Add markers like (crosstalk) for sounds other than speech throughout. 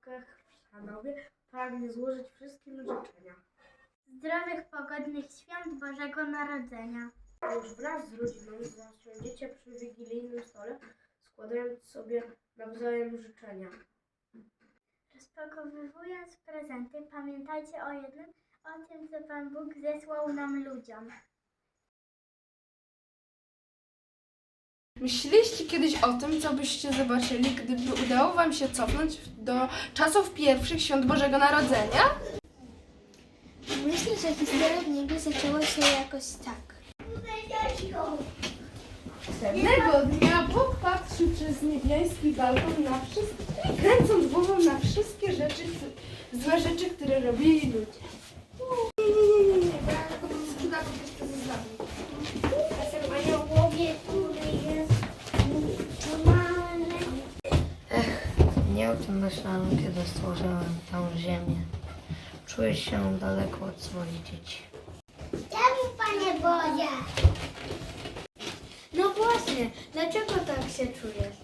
Kech w Szanowie pragnie złożyć wszystkim życzenia. Zdrowych, pogodnych świąt Bożego Narodzenia. Już wraz z rodziną zasiądziecie przy wigilijnym stole, składając sobie nawzajem życzenia. Rozpakowywując prezenty, pamiętajcie o jednym, o tym, co Pan Bóg zesłał nam ludziom. Myśleliście kiedyś o tym, co byście zobaczyli, gdyby udało wam się cofnąć do czasów pierwszych świąt Bożego Narodzenia? Myślę, że historia w niebie zaczęła się jakoś tak. Pewnego dnia Bóg patrzył przez niebiański balkon na wszystkie, kręcąc głową na wszystkie rzeczy, złe rzeczy, które robili ludzie. Czuję się daleko od swoich dzieci. Czemu, Panie Boże? No właśnie, dlaczego tak się czujesz?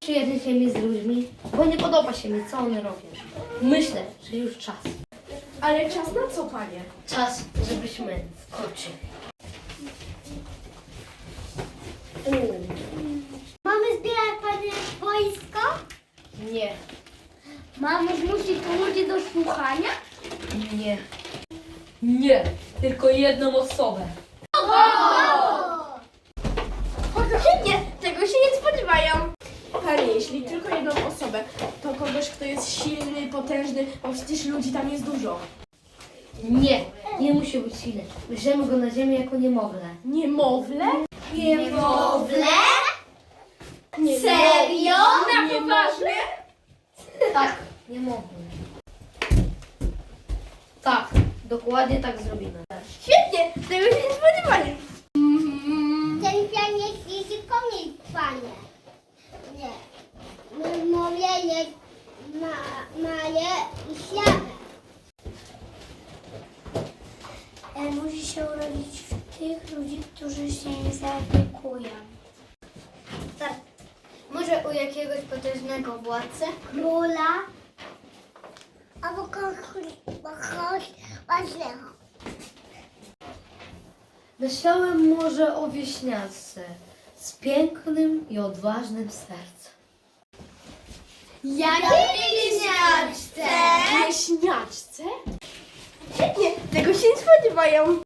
Przyjaźnię mi z ludźmi, bo nie podoba się mi, co one robią. Myślę, że już czas. Ale czas na co, panie? Czas, żebyśmy wkroczyli. Mamy zbierać Panie wojsko? Nie, Mamy zmusić ludzi do słuchania? Nie. Nie, tylko jedną osobę. Nie, tego się nie spodziewają. Panie, jeśli tylko jedną osobę, to kogoś, kto jest silny, potężny, bo przecież ludzi tam jest dużo. Nie, nie musi być silny. Bierzemy go na ziemię jako niemowlę. Niemowlę? Niemowlę? Nie, Serio? Na poważnie? Tak, niemowlę. Tak, dokładnie tak zrobimy. Świetnie, tego się nie. Ten pianiec jest koniec, Panie. Nie. My mówię, jest ma, i słabe. E, musi się urodzić w tych ludzi, którzy się zaopiekują. Tak. Może u jakiegoś potężnego władcy? Króla. Albo kogoś ważnego. Myślałem może o wieśniaczce z pięknym i odważnym sercem. Jakie wieśniaczce? Wieśniaczce? Świetnie, tego się nie spodziewają.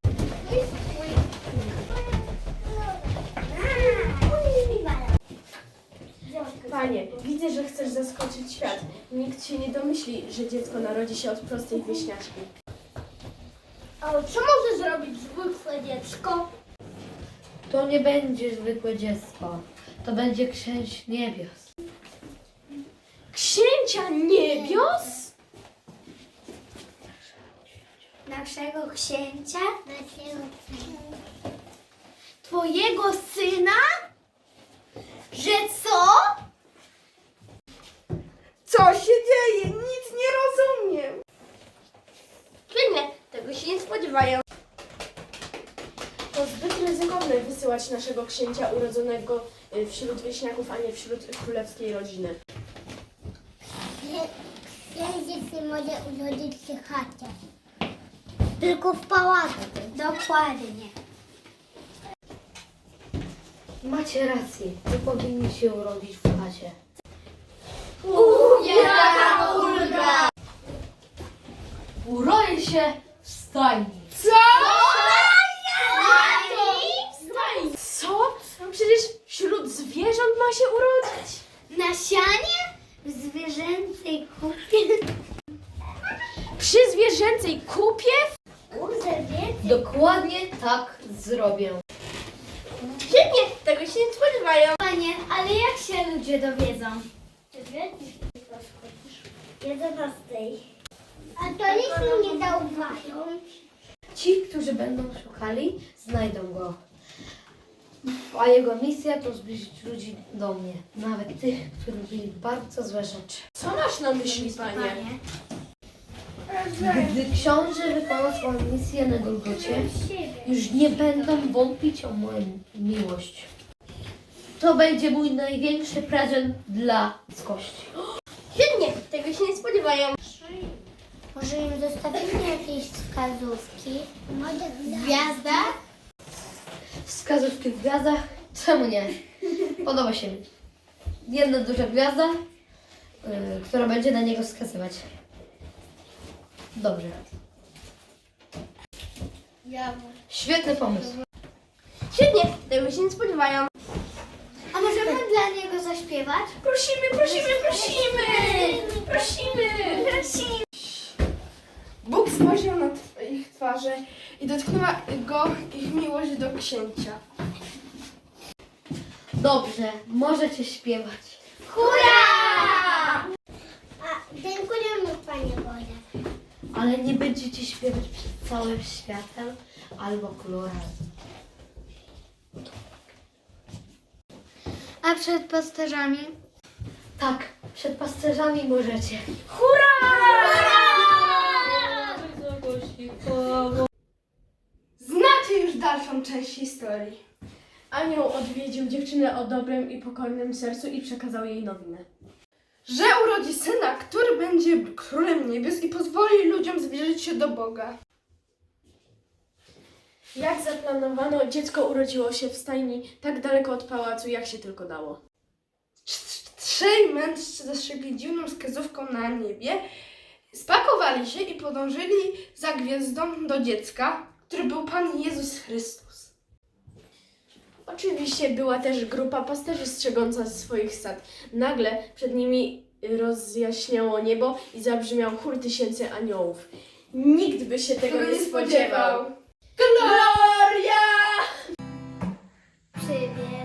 Panie, widzę, że chcesz zaskoczyć świat. Nikt się nie domyśli, że dziecko narodzi się od prostej wieśniaczki. A co może zrobić zwykłe dziecko? To nie będzie zwykłe dziecko. To będzie księć niebios. Księcia niebios? Naszego księcia? Naszego księcia. Twojego syna? Że co? Co się dzieje? Nic nie rozumiem. Świetnie, tego się nie spodziewają. To zbyt ryzykowne wysyłać naszego księcia urodzonego y, wśród wieśniaków, a nie wśród królewskiej rodziny. Księżyc nie może urodzić się w chacie. Tylko w pałacu. Dokładnie. Macie rację, nie powinni się urodzić w chacie. Jaka ulga! Uroję się w stajni. Co? Co? Przecież wśród zwierząt ma się urodzić. Na sianie? W zwierzęcej kupie? Przy zwierzęcej kupie? Kurde, wie? Dokładnie tak zrobię. Świetnie, tego się nie spodziewają. Panie, ale jak się ludzie dowiedzą? Jedenastej. A to nic nie zauważą. Ci, którzy będą szukali, znajdą go. A jego misja to zbliżyć ludzi do mnie, nawet tych, którzy robili bardzo złe rzeczy. Co masz na myśli, panie? Gdy książę wykona swoją misję na Golgocie, już nie będą wątpić o moją miłość. To będzie mój największy prezent dla ludzkości. (gasps) Świetnie, tego się nie spodziewają. Może im zostawimy jakieś wskazówki? Może gwiazda? Wskazówki w gwiazdach? Czemu nie? Podoba się mi. Jedna duża gwiazda, yy, która będzie na niego wskazywać. Dobrze. Ja. Świetny pomysł. Świetnie, tego się nie spodziewają. A możemy dla niego zaśpiewać? Prosimy, prosimy, prosimy! Prosimy! Prosimy! Bóg spojrzał na tw- ich twarze i dotknęła go ich miłość do księcia. Dobrze, możecie śpiewać. Hurra! A, dziękujemy Panie Boże. Ale nie będziecie śpiewać przed całym światem albo królem. A przed pasterzami? Tak, przed pasterzami możecie. Znacie już dalszą część historii. Anioł odwiedził dziewczynę o dobrym i pokornym sercu i przekazał jej nowinę. Że urodzi syna, który będzie królem niebios i pozwoli ludziom zbliżyć się do Boga. Jak zaplanowano, dziecko urodziło się w stajni tak daleko od pałacu, jak się tylko dało. Trz- Trzej mężczyźni zaszybli dziwną wskazówką na niebie, spakowali się i podążyli za gwiazdą do dziecka, który był Pan Jezus Chrystus. Oczywiście była też grupa pasterzy strzegąca swoich stad. Nagle przed nimi rozjaśniało niebo i zabrzmiał chór tysięcy aniołów. Nikt by się tego nie spodziewał. Gloria! Gloria!